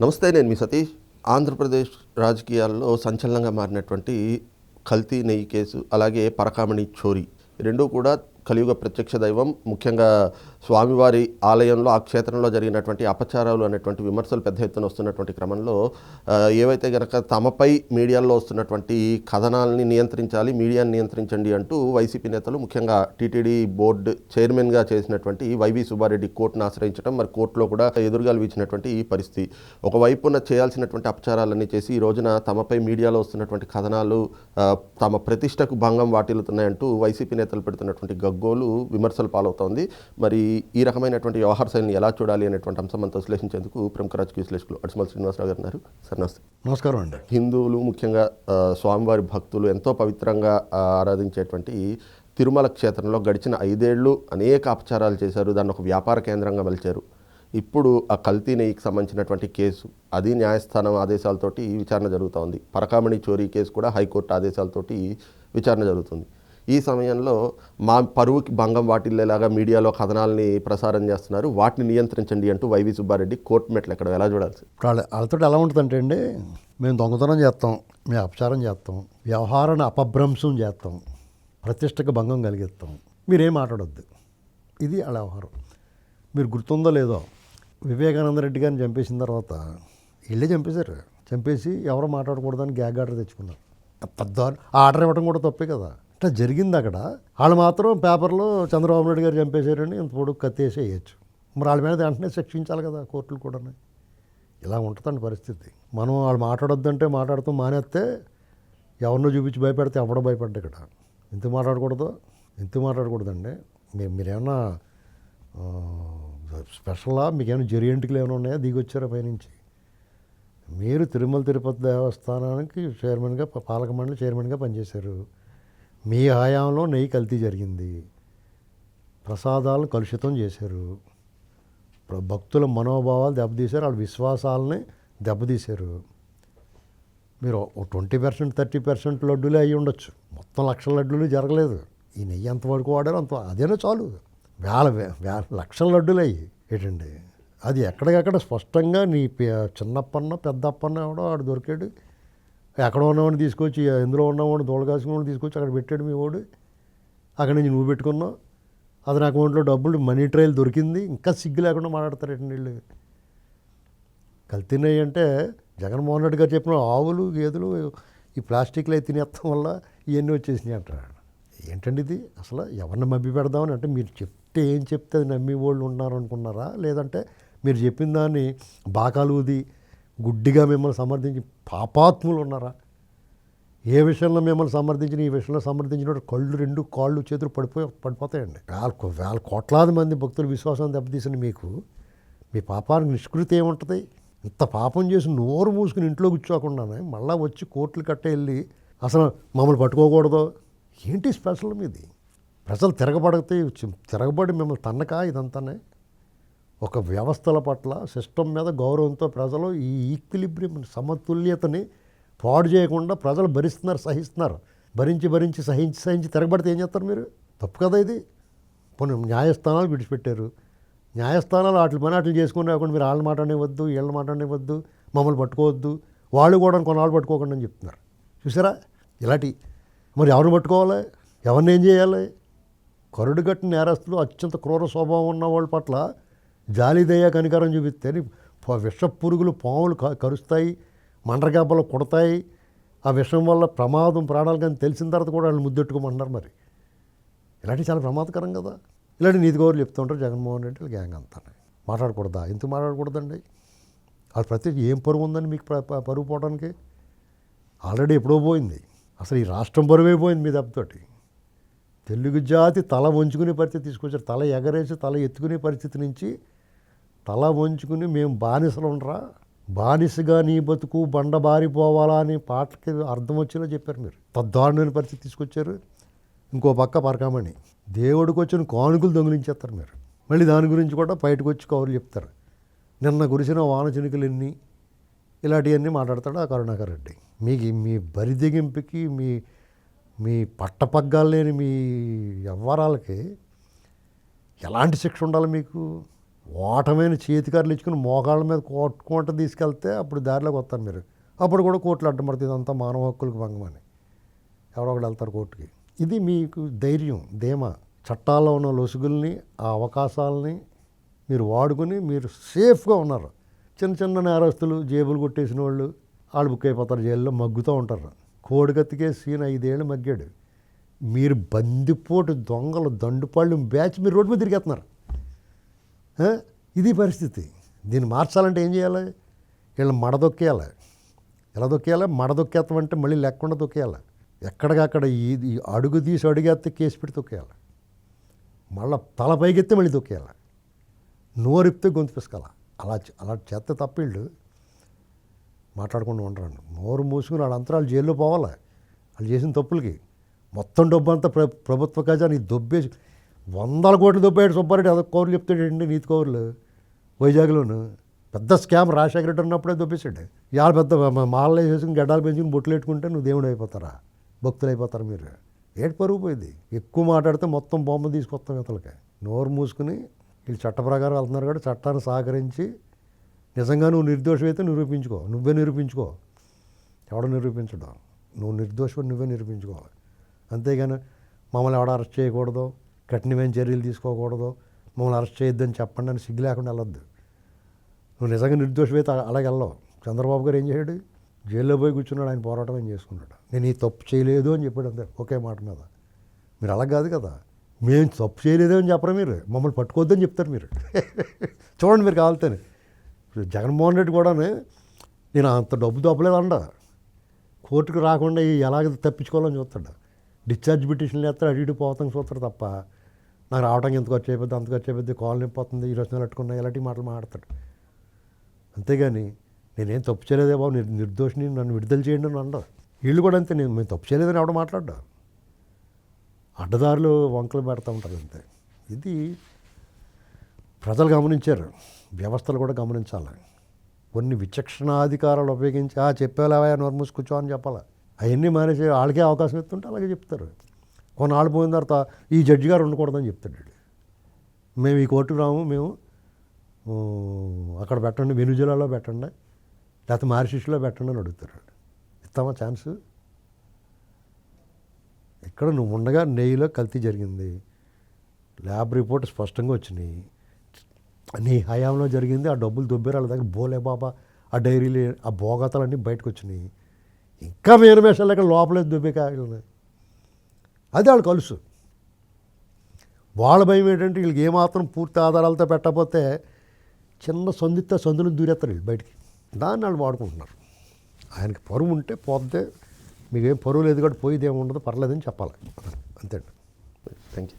నమస్తే నేను మీ సతీష్. ఆంధ్రప్రదేశ్ రాజకీయాల్లో సంచలనంగా మారినటువంటి కల్తీ నెయ్యి కేసు అలాగే పరకామణి చోరీ రెండూ కూడా కలియుగ ప్రత్యక్ష దైవం ముఖ్యంగా స్వామివారి ఆలయంలో ఆ క్షేత్రంలో జరిగినటువంటి అపచారాలు అనేటువంటి విమర్శలు పెద్ద ఎత్తున వస్తున్నటువంటి క్రమంలో ఏవైతే గనక తమపై మీడియాలో వస్తున్నటువంటి కథనాలని నియంత్రించాలి మీడియాని నియంత్రించండి అంటూ వైసీపీ నేతలు ముఖ్యంగా టీటీడీ బోర్డు చైర్మన్గా చేసినటువంటి వైవి సుబ్బారెడ్డి కోర్టును ఆశ్రయించడం మరి కోర్టులో కూడా ఎదురుగాలు వీచినటువంటి ఈ పరిస్థితి. ఒకవైపున చేయాల్సినటువంటి అపచారాలన్నీ చేసి ఈ రోజున తమపై మీడియాలో వస్తున్నటువంటి కథనాలు తమ ప్రతిష్టకు భంగం వాటిల్లుతున్నాయంటూ వైసీపీ నేతలు పెడుతున్నటువంటి గగ్గోలు విమర్శలు పాలవుతోంది. మరి ఈ రకమైనటువంటి వ్యవహార శైలిని ఎలా చూడాలి అనేటువంటి అంశం మనతో విశ్లేషించేందుకు ప్రముఖ రాజకీయ విశ్లేషకులు అడిసిమల్ శ్రీనివాసరావు గారు ఉన్నారు. సార్ నమస్తే. నమస్కారం అండి. హిందువులు ముఖ్యంగా స్వామివారి భక్తులు ఎంతో పవిత్రంగా ఆరాధించేటువంటి తిరుమల క్షేత్రంలో గడిచిన ఐదేళ్ళు అనేక అపచారాలు చేశారు దాన్ని ఒక వ్యాపార కేంద్రంగా మలిచారు. ఇప్పుడు ఆ కల్తీ నెయ్యికి సంబంధించినటువంటి కేసు అది న్యాయస్థానం ఆదేశాలతోటి విచారణ జరుగుతూ ఉంది. పరకామణి చోరీ కేసు కూడా హైకోర్టు ఆదేశాలతోటి విచారణ జరుగుతుంది. ఈ సమయంలో మా పరువుకి భంగం వాటిల్లేలాగా మీడియాలో కథనాలని ప్రసారం చేస్తున్నారు. వాటిని నియంత్రించండి అంటూ వైవి సుబ్బారెడ్డి కోర్టు మెట్లు ఎక్కడ ఎలా చూడాలి వాళ్ళ వాళ్ళతో ఎలా ఉంటుందంటే అండి మేము దొంగతనం చేస్తాం మేము అపచారం చేస్తాం వ్యవహారాన్ని అపభ్రంశం చేస్తాం ప్రతిష్టకు భంగం కలిగిస్తాం. మీరేం మాట్లాడొద్దు. ఇది వాళ్ళ వ్యవహారం. మీరు గుర్తుందో లేదో వివేకానంద రెడ్డి గారిని చంపేసిన తర్వాత వెళ్ళే చంపేశారు. చంపేసి ఎవరు మాట్లాడకూడదని గ్యాగ్ ఆర్డర్ తెచ్చుకున్నారు. పెద్ద ఆర్డర్ ఇవ్వడం కూడా తప్పే కదా. ఇట్లా జరిగింది అక్కడ. వాళ్ళు మాత్రం పేపర్లో చంద్రబాబు నాయుడు గారు చంపేశారని ఇంత పొడుగు కత్తేసేయచ్చు మరి వాళ్ళ మీద వెంటనే శిక్షించాలి కదా కోర్టులు కూడా ఇలా ఉంటుందండి పరిస్థితి. మనం వాళ్ళు మాట్లాడొద్దంటే మాట్లాడుతూ మానేస్తే ఎవరినో చూపించి భయపెడితే ఎవడో భయపడ్డా ఇక్కడ. ఇంత మాట్లాడకూడదు ఇంత మాట్లాడకూడదండి. మీరు మీరేమన్నా స్పెషలా మీకేమైనా జరియంటికలు ఏమైనా ఉన్నాయా? దిగొచ్చారా పైనుంచి? మీరు తిరుమల తిరుపతి దేవస్థానానికి చైర్మన్గా పాలక మండలి చైర్మన్గా పనిచేశారు. మీ హయాంలో నెయ్యి కల్తీ జరిగింది. ప్రసాదాలను కలుషితం చేశారు. భక్తుల మనోభావాలు దెబ్బతీశారు. వాళ్ళ విశ్వాసాలని దెబ్బతీశారు. మీరు ట్వంటీ పర్సెంట్ థర్టీ పర్సెంట్ లడ్డూలే అయ్యి ఉండొచ్చు. మొత్తం లక్షల లడ్డూలు జరగలేదు. ఈ నెయ్యి ఎంతవరకు వాడారో అంత అదేనా చాలు. వేల వే- వేల లక్షల లడ్డూలు అయ్యి. ఏంటండి? అది ఎక్కడికక్కడ స్పష్టంగా నీ పే- చిన్నప్పన్న పెద్దప్పన్న ఎవడో వాడు దొరికాడు. ఎక్కడ ఉన్నవాడిని తీసుకొచ్చి ఎందులో ఉన్నవాడిని దూడకాసుకుని తీసుకొచ్చి అక్కడ పెట్టాడు మీ వాడు. అక్కడ నుంచి నువ్వు పెట్టుకున్నావు. అతని అకౌంట్లో డబ్బులు మనీ ట్రైల్ దొరికింది. ఇంకా సిగ్గు లేకుండా మాట్లాడతారు వీళ్ళు? కల్తీనాయి అంటే జగన్మోహన్ రెడ్డి గారు చెప్పిన ఆవులు గేదెలు ఈ ప్లాస్టిక్లు అయితే తినేస్తాం వల్ల ఇవన్నీ వచ్చేసినాయి అంటారు. ఏంటండి ఇది? అసలు ఎవరిని మభ్య పెడదామని అంటే మీరు చెప్తే ఏం చెప్తే అది నమ్మి వాళ్ళు ఉన్నారు అనుకున్నారా లేదంటే మీరు చెప్పిన దాన్ని బాకాలు ఊది గుడ్డిగా మిమ్మల్ని సమర్థించి పాపాత్ములు ఉన్నారా? ఏ విషయంలో మిమ్మల్ని సమర్థించిన ఈ విషయంలో సమర్థించిన కళ్ళు రెండు కాళ్ళు చేతులు పడిపోయి పడిపోతాయండి. వేల వేల కోట్లాది మంది భక్తులు విశ్వాసం దెబ్బతీసిన మీకు మీ పాపానికి నిష్కృతి ఏముంటుంది? ఇంత పాపం చేసి నోరు మూసుకుని ఇంట్లో కూర్చోకుండానే మళ్ళీ వచ్చి కోర్టులు కట్ట వెళ్ళి అసలు మమ్మల్ని పట్టుకోకూడదు. ఏంటి స్పెషల్ మీది? ప్రజలు తిరగబడితే తిరగబడి మిమ్మల్ని తన్నక ఇదంతానే? ఒక వ్యవస్థల పట్ల సిస్టమ్ మీద గౌరవంతో ప్రజలు ఈ ఈక్విలిబ్రియం సమతుల్యతని పాడు చేయకుండా ప్రజలు భరిస్తున్నారు సహిస్తున్నారు. భరించి భరించి సహించి సహించి తిరగబడితే ఏం చేస్తారు మీరు? తప్పు కదా ఇది. పోనీ న్యాయస్థానాలు విడిచిపెట్టారు. న్యాయస్థానాలు వాటి పని వాటిని చేసుకుని రాకుండా మీరు వాళ్ళని మాట్లాడనివ్వద్దు వీళ్ళని మాట్లాడనివ్వద్దు మమ్మల్ని పట్టుకోవద్దు. వాళ్ళు కూడా కొన్నాళ్ళు పట్టుకోకుండా అని చెప్తున్నారు. చూసారా? ఇలాంటి మరి ఎవరిని పట్టుకోవాలి? ఎవరిని ఏం చేయాలి? కరుడుగట్టిన నేరస్తులు అత్యంత క్రూర స్వభావం ఉన్న వాళ్ళ పట్ల జాలిదయ కనికరం చూపిస్తే విష పురుగులు పాములు కరుస్తాయి మండ్రగాపలు కొడతాయి. ఆ విషం వల్ల ప్రమాదం ప్రాణాలు కానీ తెలిసిన తర్వాత కూడా వాళ్ళు ముద్దెట్టుకోమన్నారు మరి. ఇలాంటివి చాలా ప్రమాదకరం కదా. ఇలాంటి నీతి గౌరవులు చెప్తుంటారు జగన్మోహన్ రెడ్డి గ్యాంగ్ అంతా. మాట్లాడకూడదా? ఎందుకు మాట్లాడకూడదండి? అది ప్రతి ఏం పరువు ఉందని మీకు ప- ప- పరువు పోవడానికి ఆల్రెడీ ఎప్పుడో పోయింది. అసలు ఈ రాష్ట్రం పరువే పోయింది మీ దెబ్బతోటి. తెలుగు జాతి తల వంచుకునే పరిస్థితి తీసుకొచ్చారు. తల ఎగరేసి తల ఎత్తుకునే పరిస్థితి నుంచి తల వంచుకుని మేము బానిసలుండరా బానిసగా నీ బతుకు బండబారిపోవాలా అని పాటకి అర్థం వచ్చేలా చెప్పారు మీరు. తద్దారుణమైన పరిస్థితి తీసుకొచ్చారు. ఇంకో పక్క పరకామణి దేవుడికి వచ్చిన కానుకలు దొంగిలించేస్తారు మీరు. మళ్ళీ దాని గురించి కూడా బయటకు వచ్చి కవర్లు చెప్తారు. నిన్న కురిసిన వాన చినుకులు ఎన్ని? ఇలాంటివన్నీ మాట్లాడతాడు ఆ కరుణాకర్ రెడ్డి. మీకు మీ బరిదిగింపుకి మీ మీ పట్టపగ్గాలు లేని మీ వ్యవహారాలకి ఎలాంటి శిక్ష ఉండాలి మీకు? ఓటమైన చేతికారులు ఇచ్చుకుని మోకాళ్ళ మీద కొట్టుకుంటూ తీసుకెళ్తే అప్పుడు దారిలోకి వస్తారు మీరు. అప్పుడు కూడా కోర్టులు అడ్డమడుతుంది ఇదంతా మానవ హక్కులకు భంగమని. ఎవరో వెళ్తారు కోర్టుకి. ఇది మీకు ధైర్యం ధీమ. చట్టాల్లో ఉన్న లొసుగుల్ని ఆ అవకాశాలని మీరు వాడుకుని మీరు సేఫ్గా ఉన్నారు. చిన్న చిన్న నేరస్తులు జేబులు కొట్టేసిన వాళ్ళు వాళ్ళు బుక్ అయిపోతారు జైల్లో మగ్గుతూ ఉంటారు. కోడిగత్తికే సీన్ ఐదేళ్ళు మగ్గాడు. మీరు బందిపోటు దొంగలు దండుపాళ్ళు బ్యాచ్ మీరు రోడ్డు మీద తిరిగేస్తున్నారు. ఇది పరిస్థితి. దీన్ని మార్చాలంటే ఏం చేయాలి? వీళ్ళు మడదొక్కేయాలి ఎలా దొక్కేయాలి? మడదొక్కేస్తామంటే మళ్ళీ లేకుండా దొక్కేయాలి. ఎక్కడికక్కడ ఇది ఈ అడుగు తీసి అడుగేస్తే కేసు పెట్టి తొక్కేయాలి మళ్ళీ తల పైకెత్తే మళ్ళీ తొక్కేయాలి నోరిప్తే గొంతు పిసకాల. అలా అలా చేస్తే తప్ప వీళ్ళు మాట్లాడకుండా ఉండరండి. నోరు మూసుకుని వాళ్ళ అంతరాలు జైల్లో పోవాలి. వాళ్ళు చేసిన తప్పులకి మొత్తం డబ్బు అంతా ప్ర ప్రభుత్వ ఖజానా దొబ్బేసి వందల కోట్లు దొబ్బాడు సుబ్బారెడ్డి అదొక కౌరులు చెప్తాడండి నీతి కౌరులు వైజాగ్లోను. పెద్ద స్కామ్ రాజశేఖర రెడ్డి ఉన్నప్పుడే దొబ్బేశాడు. ఇవాళ పెద్ద మాలలు వేసుకుని గడ్డాలు పెంచుకుని బొట్లు పెట్టుకుంటే నువ్వు దేవుడు అయిపోతారా? భక్తులు అయిపోతారు మీరు? ఏడు పరుగు పోయింది? ఎక్కువ మాట్లాడితే మొత్తం బొమ్మ తీసుకొస్తాం ఇతలకి. నోరు మూసుకుని వీళ్ళు చట్ట ప్రకారం వెళ్తున్నారు కాబట్టి చట్టాన్ని సహకరించి నిజంగా నువ్వు నిర్దోషం అయితే నిరూపించుకో. నువ్వే నిరూపించుకో. ఎవడో నిరూపించడం? నువ్వు నిర్దోషం నువ్వే నిరూపించుకోవాలి. అంతేగాని మమ్మల్ని ఎవడ అరెస్ట్ చేయకూడదు? కఠినమైన చర్యలు తీసుకోకూడదు. మమ్మల్ని అరెస్ట్ చేయొద్దని చెప్పండి అని సిగ్గు లేకుండా వెళ్ళొద్దు. నువ్వు నిజంగా నిర్దోషమైతే అలాగే వెళ్ళవు. చంద్రబాబు గారు ఏం చేశాడు? జైల్లో పోయి కూర్చున్నాడు ఆయన పోరాటం ఏం చేసుకున్నాడు? నేను ఈ తప్పు చేయలేదు అని చెప్పాడు అంతే ఒకే మాట మీద. మీరు అలా కాదు కదా. మేము తప్పు చేయలేదు అని చెప్పరు మీరు? మమ్మల్ని పట్టుకోవద్దని చెప్తారు మీరు. చూడండి మీరు కావాలితేనే. ఇప్పుడు జగన్మోహన్ రెడ్డి కూడా నేను అంత డబ్బు దొప్పలేదు అండ కోర్టుకు రాకుండా ఎలాగ తప్పించుకోవాలని చూస్తాడు. డిశ్చార్జ్ పిటిషన్లు వేస్తాడు అటు ఇటు పోతాం చూస్తారు తప్ప. నాకు రావడానికి ఎంత ఖర్చు అయిపోద్ది అంత ఖర్చు అయిపోద్ది కాల్ నింపోతుంది ఈ రోజున పెట్టుకున్నా ఇలాంటి మాటలు మాట్లాడతాడు. అంతేగాని నేనేం తప్పు చేయలేదే బాబు నిర్ నిర్దోషిని నన్ను విడుదల చేయండి అని అండ వీళ్ళు కూడా అంతే నేను మేము తప్పు చేయలేదని ఎవడ మాట్లాడ్డా? అడ్డదారులు వంకలు పెడతా ఉంటారు అంతే. ఇది ప్రజలు గమనించారు వ్యవస్థలు కూడా గమనించాలి. కొన్ని విచక్షణాధికారాలు ఉపయోగించి ఆ చెప్పేలావా నోరు మూసి అని చెప్పాలి? అవన్నీ మానేసి వాళ్ళకే అవకాశం ఇస్తుంటే అలాగే చెప్తారు. కొన్నాళ్ళు పోయిన తర్వాత ఈ జడ్జి గారు ఉండకూడదని చెప్తాడు మేము ఈ కోర్టుకు రాము మేము అక్కడ పెట్టండి వెనుజులాలో పెట్టండి లేకపోతే మారిషిష్లో పెట్టండి అని అడుగుతారు ఇస్తామా ఛాన్స్? ఇక్కడ నువ్వు ఉండగా నెయ్యిలో కల్తీ జరిగింది. ల్యాబ్ రిపోర్ట్ స్పష్టంగా వచ్చినాయి. నీ హయాంలో జరిగింది ఆ డబ్బులు దొబ్బేరాళ్ళ దగ్గర బోలే బాబా. ఆ డైరీలు ఆ భోగతలన్నీ బయటకు వచ్చినాయి. ఇంకా వేరు వేషాలు అక్కడ లోపలే దుబ్బికాయలు అది వాళ్ళు కలుసు. వాళ్ళ భయం ఏంటంటే వీళ్ళకి ఏమాత్రం పూర్తి ఆధారాలతో పెట్టకపోతే చిన్న సందిత్త సందులు దూరేస్తారు వీళ్ళు బయటికి. దాన్ని వాళ్ళు వాడుకుంటున్నారు. ఆయనకి పరువు ఉంటే పోతే మీకేం పరువు లేదు కాబట్టి పోయేది ఏమి ఉండదు పర్లేదని చెప్పాలి. అంతే థ్యాంక్ యూ